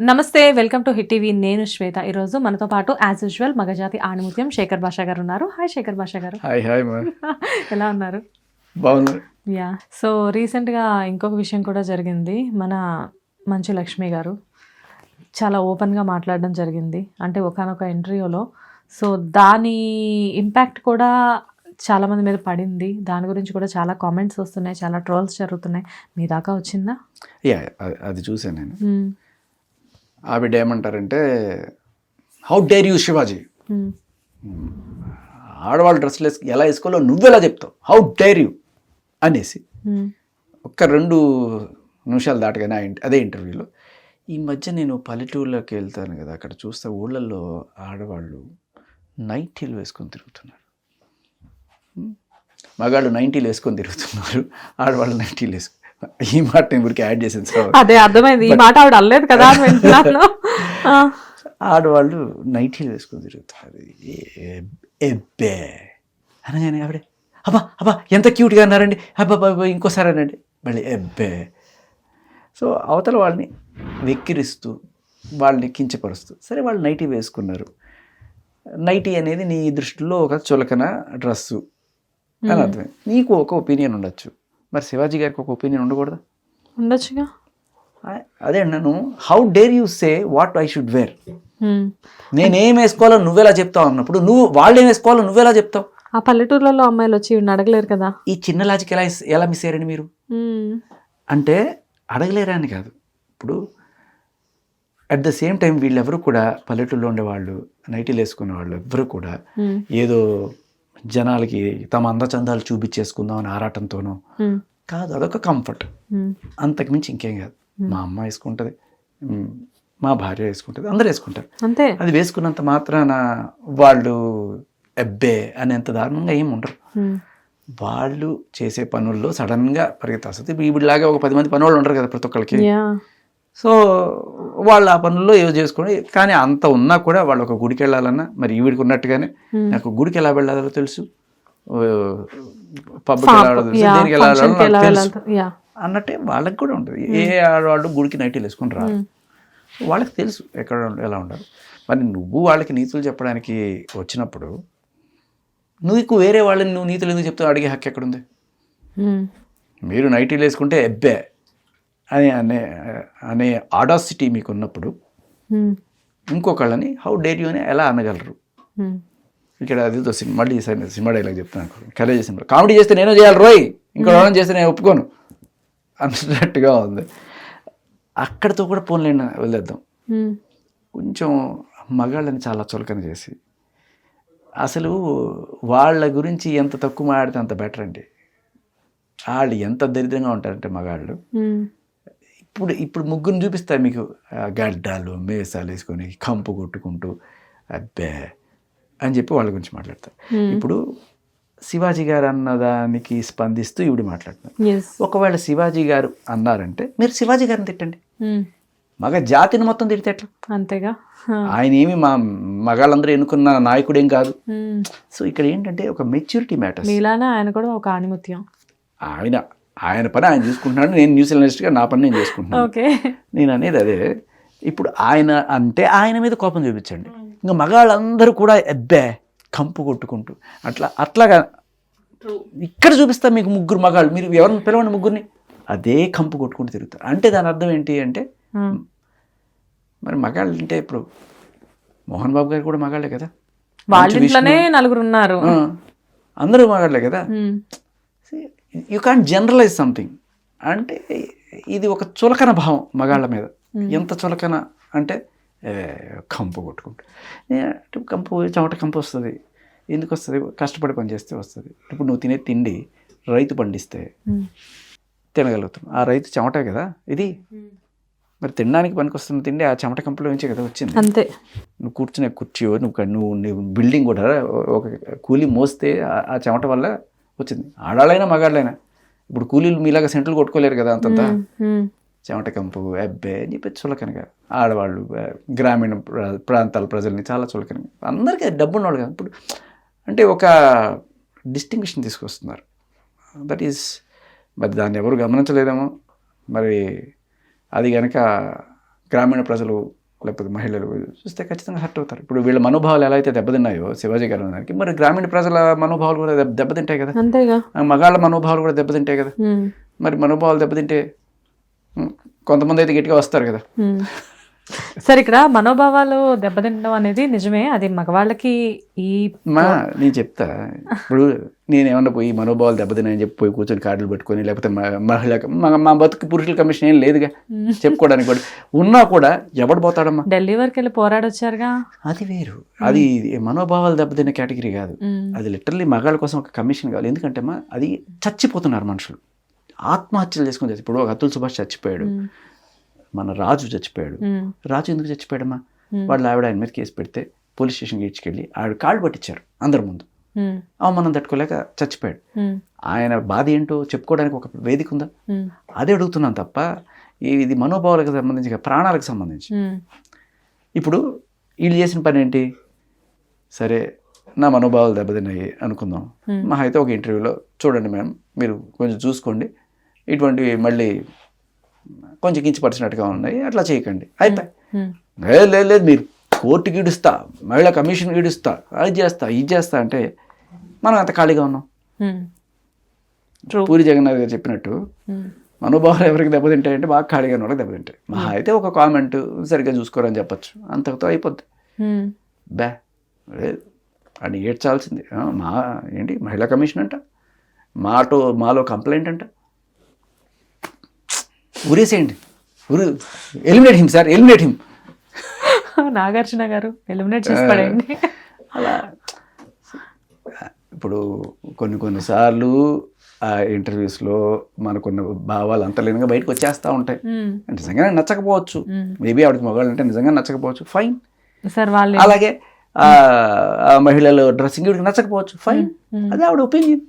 నమస్తే welcome to hit TV. నేను శ్వేత. ఈరోజు మనతో పాటు యాజ్ యూజువల్ మగజాతి ఆణిముత్యం శేఖర్ భాషా గారు ఉన్నారు. హాయ్ శేఖర్ భాషా గారు. హాయ్ హాయ్ ఎలా ఉన్నారు? బాగున్నారు యా సో రీసెంట్గా ఇంకొక విషయం కూడా జరిగింది. మన మంచు లక్ష్మి గారు చాలా ఓపెన్గా మాట్లాడడం జరిగింది. అంటే ఒకనొక ఇంటర్వ్యూలో సో దాని ఇంపాక్ట్ కూడా చాలా మంది మీద పడింది. దాని గురించి కూడా చాలా కామెంట్స్ వస్తున్నాయి. చాలా ట్రోల్స్ జరుగుతున్నాయి. మీ దాకా వచ్చిందా? యా అది- చూసాను నేను. మ్మ్. ఆవిడ ఏమంటారంటే హౌ డేర్ యూ శివాజీ. ఆడవాళ్ళు డ్రెస్సులు వేసు ఎలా వేసుకోవాలో నువ్వెలా చెప్తావు హౌ డేర్ యూ అనేసి మ్మ్. ఒక్క రెండు నిమిషాలు దాటగానే అదే ఇంటర్వ్యూలో ఈ మధ్య నేను పల్లెటూరులోకి వెళ్తాను కదా అక్కడ చూస్తే ఊళ్ళల్లో ఆడవాళ్ళు నైటీలు వేసుకొని తిరుగుతున్నారు హ్మ్. మగాళ్ళు నైంటీలు వేసుకొని తిరుగుతున్నారు ఆడవాళ్ళు నైంటీలు వేసుకు ఈ మాట నేను ఊరికి యాడ్ చేసాను సార్ అదే అర్థమైంది ఈ మాట ఆవిడ అల్లేదు కదా అని వింటున్నాను. ఆ. ఆడవాళ్ళు నైటీలు వేసుకొని తిరుగుతున్నారు ఏ- ఎబ్బే అనగానే ఆవిడే అబ్బా అబ్బా ఎంత క్యూట్గా అన్నారండి. అబ్బా అబ్బా ఇంకోసారి అనండి. మళ్ళీ ఎబ్బే సో అవతల వాళ్ళని వెక్కిరిస్తూ వాళ్ళని కించపరుస్తూ సరే వాళ్ళు నైటీ వేసుకున్నారు. నైటీ అనేది నీ దృష్టిలో ఒక చులకన డ్రస్సు. అని అర్థమే నీకు ఒక ఒపీనియన్ ఉండొచ్చు. మరి శివాజీ గారికి ఒక ఒపీనియన్ ఉండకూడదు? ఉండొచ్చుగా. అదే నన్ను how dare you say what I should wear. నేనేం వేసుకోవాలో నువ్వెలా చెప్తావు అన్నప్పుడు నువ్వు వాళ్ళు ఏం వేసుకోవాలో నువ్వెలా చెప్తావు? ఆ పల్లెటూర్లలో అమ్మాయిలు వచ్చి అడగలేరు కదా. ఈ చిన్న లాజిక్ ఎలా ఎలా మిస్ అయ్యారండి మీరు. అంటే అడగలేరా అని కాదు. ఇప్పుడు అట్ ద సేమ్ టైం వీళ్ళెవరు కూడా పల్లెటూరులో ఉండేవాళ్ళు నైటీలు వేసుకునే వాళ్ళు ఎవ్వరు కూడా. ఏదో జనాలకి తమ అందచందాలు చూపించేసుకుందాం అని ఆరాటంతోనో. కాదు అదొక కంఫర్ట్. అంతకుమించి ఇంకేం కాదు. మా అమ్మ వేసుకుంటుంది మ్, భార్య వేసుకుంటుంది అందరూ వేసుకుంటారు. అంతే. అది వేసుకున్నంత మాత్రాన వాళ్ళు ఎబ్బే అనేంత దారుణంగా ఏం ఉండరు. వాళ్ళు చేసే పనుల్లో సడన్గా పరిగెత్తాల్సింది ఇప్పుడు వీడిలాగా ఒక పది మంది పని వాళ్ళు ఉండరు కదా ప్రతి ఒక్కరికి సో వాళ్ళు ఆ పనుల్లో ఏదో చేసుకొని కానీ అంత ఉన్నా కూడా వాళ్ళు ఒక గుడికి వెళ్ళాలన్నా మరి ఈవిడికి ఉన్నట్టుగానే. నాకు గుడికి ఎలా వెళ్ళాలో తెలుసు. పబ్కి ఎలా తెలుసు. దేనికి తెలుసు. అన్నట్టే వాళ్ళకి కూడా ఉంటుంది. ఏ ఆడవాళ్ళు గుడికి నైటీలు వేసుకొని రారు. ఉమ్. వాళ్ళకి తెలుసు ఎక్కడ ఎలా ఉండాలి. మరి నువ్వు వాళ్ళకి నీతులు చెప్పడానికి వచ్చినప్పుడు నువ్వు వేరే వాళ్ళని నువ్వు నీతులు ఎందుకు చెప్తావు? అడిగే హక్కు ఎక్కడుంది. మీరు నైటీలు వేసుకుంటే ఎబ్బే. అని అనే అనే ఆడాసిటీ మీకు ఉన్నప్పుడు. ఇంకొకళ్ళని హౌ డేర్ యూ అని ఎలా అనగలరు. ఇక్కడ అదేదో సినిమా మళ్ళీ సినిమా డైలాగ్ చెప్తున్నాను కలేజ్ సినిమా కామెడీ చేస్తే నేను చేయాలి రోయ్ ఇంకో చేస్తే నేను ఒప్పుకోను అన్నట్టుగా ఉంది అక్కడితో కూడా పోన్లేండి వదిలేద్దాం ఉమ్. కొంచెం మగాళ్ళని చాలా చులకన చేసి అసలు వాళ్ళ గురించి ఎంత తక్కువ మాట్లాడితే అంత బెటర్ అండి వాళ్ళు ఎంత దరిద్రంగా ఉంటారంటే మగాళ్ళు. ఇప్పుడు ఇప్పుడు ముగ్గురిని చూపిస్తారు మీకు. గడ్డాలు మేసాలు వేసుకొని కంపు కొట్టుకుంటూ అబ్బే అని చెప్పి వాళ్ళ గురించి మాట్లాడతారు. ఇప్పుడు శివాజీ గారు అన్నదానికి స్పందిస్తూ ఇవిడు మాట్లాడుతున్నారు. ఒకవేళ శివాజీ గారు అన్నారంటే మీరు శివాజీ గారిని తిట్టండి. మగ జాతిని మొత్తం తిడితే ఎట్లా? అంతేగా. ఆయన ఏమి మా మగాళ్ళందరూ ఎన్నుకున్న నాయకుడేం కాదు. సో ఇక్కడ ఏంటంటే ఒక మెచ్యూరిటీ మ్యాటర్స్. మీలానే ఆయన కూడా ఒక ఆణిముత్యం. ఆయన ఆయన పని ఆయన చూసుకుంటున్నాడు నేను న్యూజిలాండిస్ట్గా నా పని నేను చేసుకుంటున్నాను. ఓకే. నేను అనేది అదే. ఇప్పుడు ఆయన అంటే ఆయన మీద కోపం చూపించండి. ఇంకా మగాళ్ళందరూ కూడా ఎబ్బే కంపు కొట్టుకుంటూ అట్లా అట్లాగా ఇక్కడ చూపిస్తా మీకు ముగ్గురు మగాళ్ళు. మీరు ఎవరిని పిలవండి ముగ్గురిని? అదే కంపు కొట్టుకుంటూ తిరుగుతారు. అంటే దాని అర్థం ఏంటి అంటే. మరి మగాళ్ళు అంటే ఇప్పుడు మోహన్ బాబు గారు కూడా మగాళ్ళే కదా? వాళ్ళ ఇంట్లోనే నలుగురు ఉన్నారు. అందరూ మగాళ్ళే కదా. యూ కాన్ జనరలైజ్ సంథింగ్ అంటే ఇది ఒక చులకన భావం మగాళ్ళ మీద. ఎంత చులకన అంటే కంపు కొట్టుకుంటూ. కంపు చెమట కంపు వస్తుంది. ఎందుకు వస్తుంది? కష్టపడి పని చేస్తే వస్తుంది. ఇప్పుడు నువ్వు తినే తిండి రైతు పండిస్తే ఉమ్. తినగలుగుతాం. ఆ రైతు చెమటే కదా ఇది? మరి తినడానికి పనికొస్తున్న తిండి ఆ చెమట కంపులో నుంచే కదా వచ్చింది. అంతే. నువ్వు కూర్చునే కుర్చీయో నువ్వు నువ్వు బిల్డింగ్ కూడా ఒక కూలీ మోస్తే ఆ చెమట వల్ల వచ్చింది. ఆడాళ్ళైనా మగాళ్ళైనా. ఇప్పుడు కూలీలు మీలాగా సెంట్లు కొట్టుకోలేరు కదా అంతంతా. చెమట కంపు అబ్బే అని చెప్పి చులకనగా. ఆడవాళ్ళు గ్రామీణ ప్ర- ప్రాంతాల ప్రజల్ని చాలా చులకనగా. అందరికీ డబ్బు ఉన్నవాళ్ళు కదా. ఇప్పుడు అంటే ఒక డిస్టింగ్విషన్ తీసుకొస్తున్నారు. దట్ ఈస్ మరి దాన్ని ఎవరు గమనించలేదేమో. మరి అది కనుక గ్రామీణ ప్రజలు లేకపోతే మహిళలు చూస్తే ఖచ్చితంగా హర్ట్ అవుతారు. ఇప్పుడు వీళ్ళ మనోభావాలు ఎలా అయితే దెబ్బతిన్నాయో శివాజీ గారు దానికి మరి గ్రామీణ ప్రజల మనోభావాలు కూడా దెబ్బ- దెబ్బతింటాయి కదా. అంతేగా. మగాళ్ళ మనోభావాలు కూడా దెబ్బతింటాయి కదా. మరి మనోభావాలు దెబ్బతింటే కొంతమంది అయితే గట్టిగా వస్తారు కదా. సరే ఇక్కడ మనోభావాలు దెబ్బతింటడం అనేది నిజమే. అది మగవాళ్ళకి ఈ మా నేను చెప్తా. ఇప్పుడు నేను ఏమన్నా పోయి మనోభావాలు దెబ్బతిన్నాయని చెప్పి పోయి కూర్చొని కార్డులు పెట్టుకొని లేకపోతే మహిళ మా బతుకు పురుషుల కమిషన్ ఏం లేదుగా. చెప్పుకోవడానికి కూడా. ఉన్నా కూడా ఎవడు పోతాడమ్మా? ఢిల్లీ వరకు వెళ్ళి పోరాడొచ్చారుగా? అది వేరు. అది మనోభావాలు దెబ్బతిన్న కేటగిరీ కాదు. అది లిటరల్లీ మగాళ్ళ కోసం ఒక కమిషన్ కావాలి. ఎందుకంటే అమ్మా అది చచ్చిపోతున్నారు మనుషులు. ఆత్మహత్యలు చేసుకుని ఇప్పుడు ఒక అతుల్ సుభాష్ చచ్చిపోయాడు. మన రాజు చచ్చిపోయాడు. రాజు ఎందుకు చచ్చిపోయాడమ్మా. వాళ్ళ ఆవిడ ఆయన మీద కేసు పెడితే పోలీస్ స్టేషన్కి ఇచ్చుకెళ్ళి ఆవిడ కాళ్ళు పట్టించారు అందరి ముందు. అవమానం తట్టుకోలేక చచ్చిపోయాడు. ఆయన బాధ ఏంటో చెప్పుకోవడానికి ఒక వేదిక ఉందా? అదే అడుగుతున్నాను తప్ప ఇది మనోభావాలకు సంబంధించి ప్రాణాలకు సంబంధించి. ఇప్పుడు వీళ్ళు చేసిన పని ఏంటి? సరే నా మనోభావాలు దెబ్బతిన్నాయి అనుకుందాం. మహా అయితే ఒక ఇంటర్వ్యూలో చూడండి మేడం మీరు కొంచెం చూసుకోండి. ఇటువంటివి మళ్ళీ కొంచెం కించపరిచినట్టుగా ఉన్నాయి అట్లా చేయకండి. అయిపోయి లేదు లేదు లేదు మీరు కోర్టుకి ఇడుస్తా మహిళా కమిషన్ ఇడుస్తా అది చేస్తా ఇది చేస్తా అంటే మనం అంత ఖాళీగా ఉన్నాం. పూరి జగన్నాథ్ గారు చెప్పినట్టు మనోభావాలు ఎవరికి దెబ్బతింటాయంటే బాగా ఖాళీగా ఉన్న వాళ్ళకి దెబ్బతింటాయి. మహా అయితే ఒక కామెంట్ సరిగ్గా చూసుకోరని చెప్పొచ్చు. అంతటితో అయిపోద్ది. ఉమ్, బే లేదు అని ఏడ్చాల్సింది. మా ఏంటి మహిళా కమిషన్ అంట? మాటో మాలో కంప్లైంట్ అంట? ఉరేసేయండి. ఉరు eliminate him sir eliminate him. Nagarjuna garu eliminate చేసి అలా. ఇప్పుడు కొన్ని కొన్నిసార్లు ఆ ఇంటర్వ్యూస్లో మనకున్న భావాలు అంతలేనుగా బయటకు వచ్చేస్తూ ఉంటాయి. ఉమ్, నిజంగానే నచ్చకపోవచ్చు. మేబీ ఆవిడకి మగవాళ్ళు అంటే నిజంగా నచ్చకపోవచ్చు. ఫైన్ సార్ వాళ్ళు. అలాగే మహిళలు డ్రెస్సింగ్ నచ్చకపోవచ్చు. ఫైన్. అదే ఆవిడ ఒపీనియన్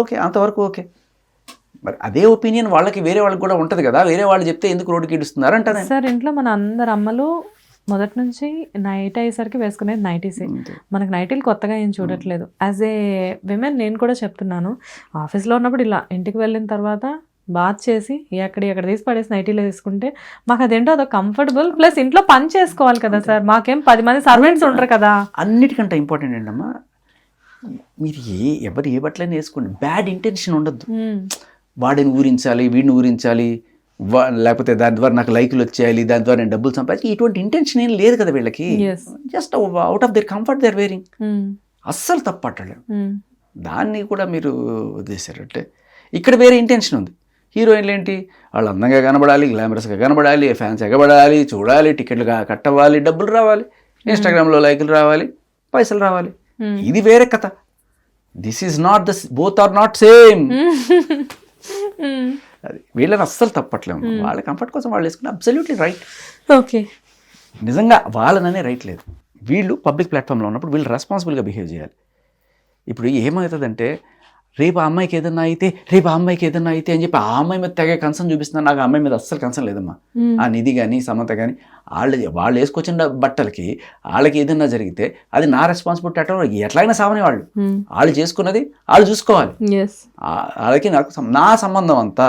ఓకే అంతవరకు ఓకే మరి అదే ఒపీనియన్ వాళ్ళకి వేరే వాళ్ళకి కూడా ఉంటుంది కదా. వేరే వాళ్ళు చెప్తే ఎందుకు రోడ్డుకి ఇడుస్తున్నారు నేను. సార్ ఇంట్లో మన అందరు అమ్మలు మొదటి నుంచి నైట్ అయ్యేసరికి వేసుకునేది నైటీసే. మనకు నైటీలు కొత్తగా ఏం చూడట్లేదు. యాజ్ ఏ విమెన్ నేను కూడా చెప్తున్నాను ఆఫీస్లో ఉన్నప్పుడు ఇలా ఇంటికి వెళ్ళిన తర్వాత బాత్ చేసి ఎక్కడ ఎక్కడ తీసి పడేసి నైటీలో తీసుకుంటే మాకు అదేంటో అదొక కంఫర్టబుల్ ప్లస్ ఇంట్లో పని చేసుకోవాలి కదా సార్. మాకేం పది మంది సర్వెంట్స్ ఉంటారు కదా. అన్నిటికంటే ఇంపార్టెంట్ ఏంటమ్మా? మీరు ఏ ఎవరు ఏ బట్టలైనా వేసుకోండి. బ్యాడ్ ఇంటెన్షన్ ఉండద్దు. వాడిని ఊరించాలి వీడిని ఊరించాలి వా లేకపోతే దాని ద్వారా నాకు లైకులు వచ్చేయాలి దాని ద్వారా నేను డబ్బులు సంపాదించి ఇటువంటి ఇంటెన్షన్ ఏం లేదు కదా వీళ్ళకి. Just out of their comfort their wearing అస్సలు తప్పట్టలేం ఉమ్, దాన్ని కూడా మీరు వదిలేశారంటే ఇక్కడ వేరే ఇంటెన్షన్ ఉంది. హీరోయిన్లు ఏంటి? వాళ్ళు అందంగా కనబడాలి గ్లామరస్గా కనబడాలి ఫ్యాన్స్ ఎగబడాలి చూడాలి టికెట్లు కట్టవాలి డబ్బులు రావాలి ఇన్స్టాగ్రామ్లో లైకులు రావాలి పైసలు రావాలి. Hmm. ఇది వేరే కథ. This is not the both are not same. అది వీళ్ళని అస్సలు తప్పట్లేము. వాళ్ళ కంఫర్ట్ కోసం వాళ్ళు వేసుకుని అబ్సల్యూట్లీ రైట్ ఓకే. నిజంగా వాళ్ళననే రైట్ లేదు. వీళ్ళు పబ్లిక్ ప్లాట్ఫామ్లో ఉన్నప్పుడు వీళ్ళు రెస్పాన్సిబుల్గా బిహేవ్ చేయాలి. ఇప్పుడు ఏమవుతుందంటే రేపు ఆ అమ్మాయికి ఏదన్నా అయితే రేపు ఆ అమ్మాయికి ఏదన్నా అయితే అని చెప్పి ఆ అమ్మాయి మీద తెగ కన్సర్న్ చూపిస్తున్నారు నాకు ఆ అమ్మాయి మీద అస్సలు కన్సర్న్ లేదమ్మా. ఆ నిధి కానీ సమంత కానీ వాళ్ళు వాళ్ళు వేసుకొచ్చిన బట్టలకి వాళ్ళకి ఏదన్నా జరిగితే అది నా రెస్పాన్సిబిలిటీ అట్లా ఎట్లయినా సావని వాళ్ళు. వాళ్ళు చేసుకున్నది వాళ్ళు చూసుకోవాలి. వాళ్ళకి నాకు నా సంబంధం అంతా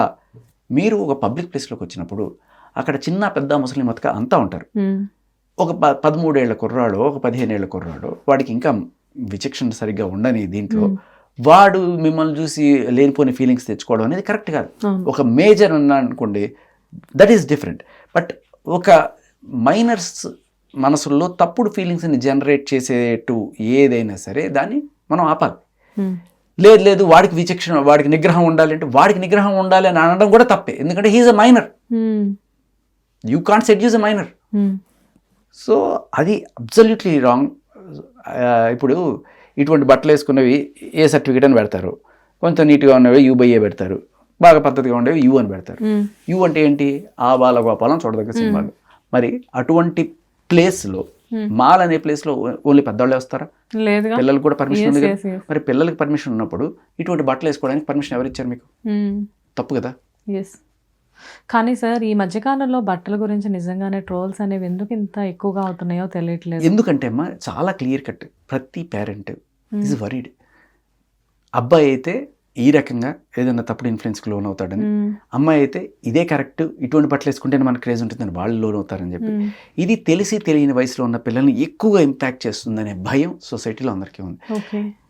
మీరు ఒక పబ్లిక్ ప్లేస్లోకి వచ్చినప్పుడు అక్కడ చిన్న పెద్ద ముస్లిం మతక అంతా ఉంటారు. ఒక ప పదమూడేళ్ళ కుర్రాడు ఒక పదిహేను ఏళ్ళ కుర్రాడు వాడికి ఇంకా విచక్షణ సరిగ్గా ఉండని దీంట్లో వాడు మిమ్మల్ని చూసి లేనిపోని ఫీలింగ్స్ తెచ్చుకోవడం అనేది కరెక్ట్ కాదు. ఒక మేజర్ అన్నా అనుకోండి దట్ ఈస్ డిఫరెంట్ బట్ ఒక మైనర్స్ మనసుల్లో తప్పుడు ఫీలింగ్స్ని జనరేట్ చేసేటు ఏదైనా సరే దాన్ని మనం ఆపాలి. లేదు లేదు వాడికి విచక్షణ వాడికి నిగ్రహం ఉండాలి అంటే వాడికి నిగ్రహం ఉండాలి అని అనడం కూడా తప్పే. ఎందుకంటే he's a minor you can't seduce a minor so అది అబ్జల్యూట్లీ రాంగ్ ఇప్పుడు ఇటువంటి బట్టలు వేసుకున్నవి ఏ సర్టిఫికేట్ అని పెడతారు. కొంచెం నీట్గా ఉన్నవి యూ బై ఏ పెడతారు. బాగా పద్ధతిగా ఉండేవి యూ అని పెడతారు. యూ అంటే ఏంటి? ఆ బాలగోపాలం చూడదగ్గ సినిమాలు. మరి అటువంటి ప్లేస్లో మాల్ అనే ప్లేస్లో ఓన్లీ పెద్దవాళ్ళే వస్తారా? లేదుగా. పిల్లలకు కూడా పర్మిషన్ ఉంది కదా. మరి పిల్లలకి పర్మిషన్ ఉన్నప్పుడు ఇటువంటి బట్టలు వేసుకోవడానికి పర్మిషన్ ఎవరు ఇచ్చారు మీకు తప్పు కదా? ఎస్ కానీ సార్ ఈ మధ్యకాలంలో బట్టల గురించి నిజంగానే ట్రోల్స్ అనేవి ఎందుకు ఇంత ఎక్కువగా అవుతున్నాయో తెలియట్లేదు. ఎందుకంటే అమ్మా చాలా క్లియర్ కట్ ప్రతి పేరెంట్ ఈజ్ వరీడ్ అబ్బాయి అయితే ఈ రకంగా ఏదైనా తప్పుడు ఇన్ఫ్లుయెన్స్కి లోన్ అవుతాడని. మ్మ్. అమ్మాయి అయితే ఇదే కరెక్ట్ ఇటువంటి బట్టలు వేసుకుంటేనే మనకు క్రేజ్ ఉంటుందని వాళ్ళు లోన్ అవుతారని చెప్పి. మ్మ్. ఇది తెలిసి తెలియని వయసులో ఉన్న పిల్లల్ని ఎక్కువగా ఇంపాక్ట్ చేస్తుందనే భయం సొసైటీలో అందరికీ ఉంది.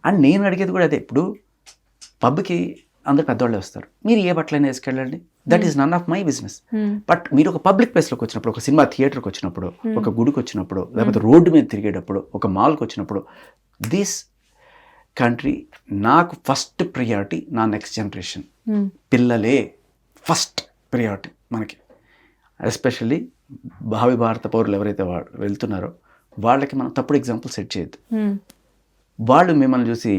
అండ్ నేను అడిగేది కూడా అదే ఇప్పుడు పబ్కి అందరు పెద్దవాళ్ళే వస్తారు. మీరు ఏ బట్టలైనా వేసుకెళ్ళండి. That is none of my business. But మీరు ఒక పబ్లిక్ ప్లేస్లోకి వచ్చినప్పుడు ఒక సినిమా థియేటర్కి వచ్చినప్పుడు ఒక గుడికి వచ్చినప్పుడు లేకపోతే రోడ్డు మీద తిరిగేటప్పుడు ఒక మాల్కి వచ్చినప్పుడు దిస్ కంట్రీ నాకు ఫస్ట్ ప్రియారిటీ నా నెక్స్ట్ జనరేషన్ మ్మ్. పిల్లలే ఫస్ట్ ప్రియారిటీ మనకి. ఎస్పెషల్లీ భావి భారత పౌరులు ఎవరైతే వెళ్తున్నారో వాళ్ళకి మనం తప్పుడు ఎగ్జాంపుల్ సెట్ చేయొద్దు. మ్మ్. వాళ్ళు మిమ్మల్ని చూసి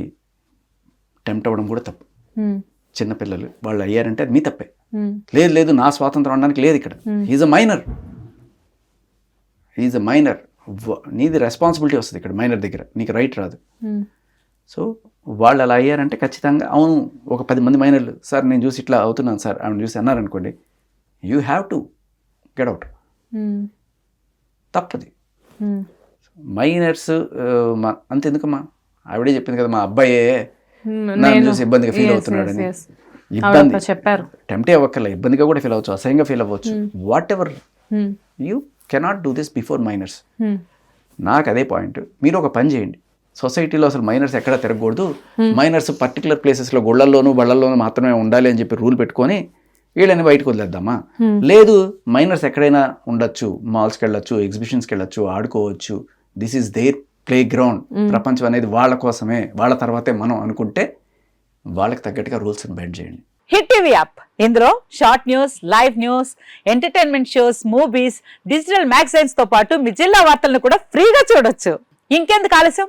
టెంప్ట్ అవ్వడం కూడా తప్పు. మ్మ్. చిన్నపిల్లలు వాళ్ళు అయ్యారంటే అది మీ తప్పే. లేదు లేదు నా స్వాతంత్రం అనడానికి లేదు ఇక్కడ. Is a minor is a minor నీది రెస్పాన్సిబిలిటీ వస్తుంది ఇక్కడ మైనర్ దగ్గర. నీకు రైట్ రాదు. సో వాళ్ళు అలా అయ్యారంటే ఖచ్చితంగా అవును ఒక పది మంది మైనర్లు సార్ నేను చూసి ఇట్లా అవుతున్నాను సార్ ఆమెను చూసి అన్నారనుకోండి you have to get out. తప్పది. మైనర్స్ మా అంతెందుకమ్మా ఆవిడే చెప్పింది కదా మా అబ్బాయే. నన్ను నేను- చూసి ఇబ్బందిగా ఫీల్ yes, yes. ఇబ్బంది చెప్పారు టెంప్టే అవ్వక్కర్లే ఇబ్బందిగా కూడా ఫీల్ అవ్వచ్చు అసహ్యంగా ఫీల్ అవ్వచ్చు whatever. You cannot do this before minors. నాకు అదే పాయింట్ మీరు ఒక పని చేయండి సొసైటీలో అసలు మైనర్స్ ఎక్కడ తిరగకూడదు. మైనర్స్ పర్టికులర్ ప్లేసెస్లో గుళ్ళల్లోనూ బళ్ళల్లోనూ మాత్రమే ఉండాలి అని చెప్పి రూల్ పెట్టుకొని వీళ్ళని బయటకు వదిలేద్దామా? లేదు మైనర్స్ ఎక్కడైనా ఉండొచ్చు మాల్స్కి వెళ్ళొచ్చు ఎగ్జిబిషన్స్కి వెళ్ళొచ్చు ఆడుకోవచ్చు. This is their playground ప్రపంచం అనేది వాళ్ళ కోసమే వాళ్ళ తర్వాతే మనం అనుకుంటే వాళ్ళకి తగ్గట్టుగా రూల్స్ని బెండ్ చేయండి. హిట్ టీవీ యాప్ ఇందులో short news live news entertainment shows movies digital మ్యాగజైన్స్తో పాటు మీ జిల్లా వార్తలను కూడా ఫ్రీగా చూడొచ్చు. ఇంకెందుకు ఆలస్యం?